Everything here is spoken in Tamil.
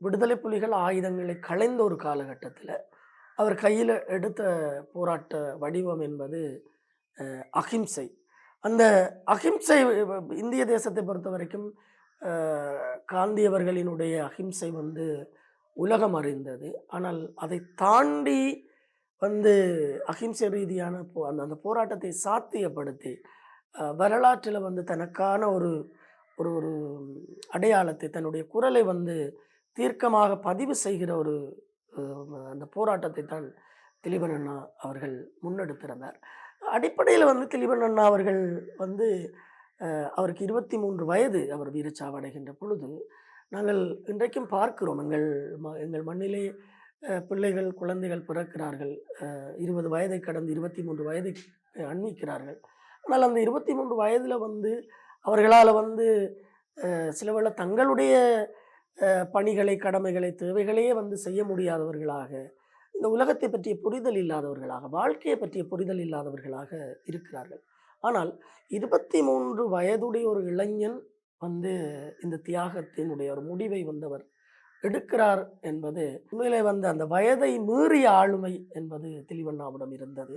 விடுதலை புலிகள் ஆயுதங்களை களைந்த ஒரு காலகட்டத்தில் அவர் கையில் எடுத்த போராட்ட வடிவம் என்பது அகிம்சை அந்த அகிம்சை இந்திய தேசத்தை பொறுத்த வரைக்கும் காந்தியவர்களினுடைய அகிம்சை வந்து உலகம் அறிந்தது. ஆனால் அதை தாண்டி வந்து அகிம்சை ரீதியான போ அந்த அந்த போராட்டத்தை சாத்தியப்படுத்தி வரலாற்றில் வந்து தனக்கான ஒரு ஒரு ஒரு அடையாளத்தை தன்னுடைய குரலை வந்து தீர்க்கமாக பதிவு செய்கிற ஒரு அந்த போராட்டத்தை தான் திலீபன் அண்ணா அவர்கள் முன்னெடுத்திருந்தார். அடிப்படையில் வந்து திலீபன் அண்ணா அவர்கள் வந்து அவருக்கு இருபத்தி மூன்று வயது அவர் வீரச்சாவடைகின்ற பொழுது நாங்கள் இன்றைக்கும் பார்க்கிறோம். எங்கள் ம எங்கள் மண்ணிலே பிள்ளைகள் குழந்தைகள் பிறக்கிறார்கள். இருபது வயதை கடந்து இருபத்தி மூன்று வயதை அண்மிக்கிறார்கள் ஆனால் அந்த இருபத்தி மூன்று வயதில் வந்து அவர்களால் வந்து சில வேளை தங்களுடைய பணிகளை கடமைகளை தேவைகளையே வந்து செய்ய முடியாதவர்களாக இந்த உலகத்தை பற்றிய புரிதல் இல்லாதவர்களாக வாழ்க்கையை பற்றிய புரிதல் இல்லாதவர்களாக இருக்கிறார்கள். ஆனால் இருபத்தி மூன்று வயதுடைய ஒரு இளைஞன் வந்து இந்த தியாகத்தினுடைய ஒரு முடிவை வந்தவர் எடுக்கிறார் என்பது உண்மையிலே வந்து அந்த வயதை மீறிய ஆளுமை என்பது தெளிவண்ணாவிடம் இருந்தது.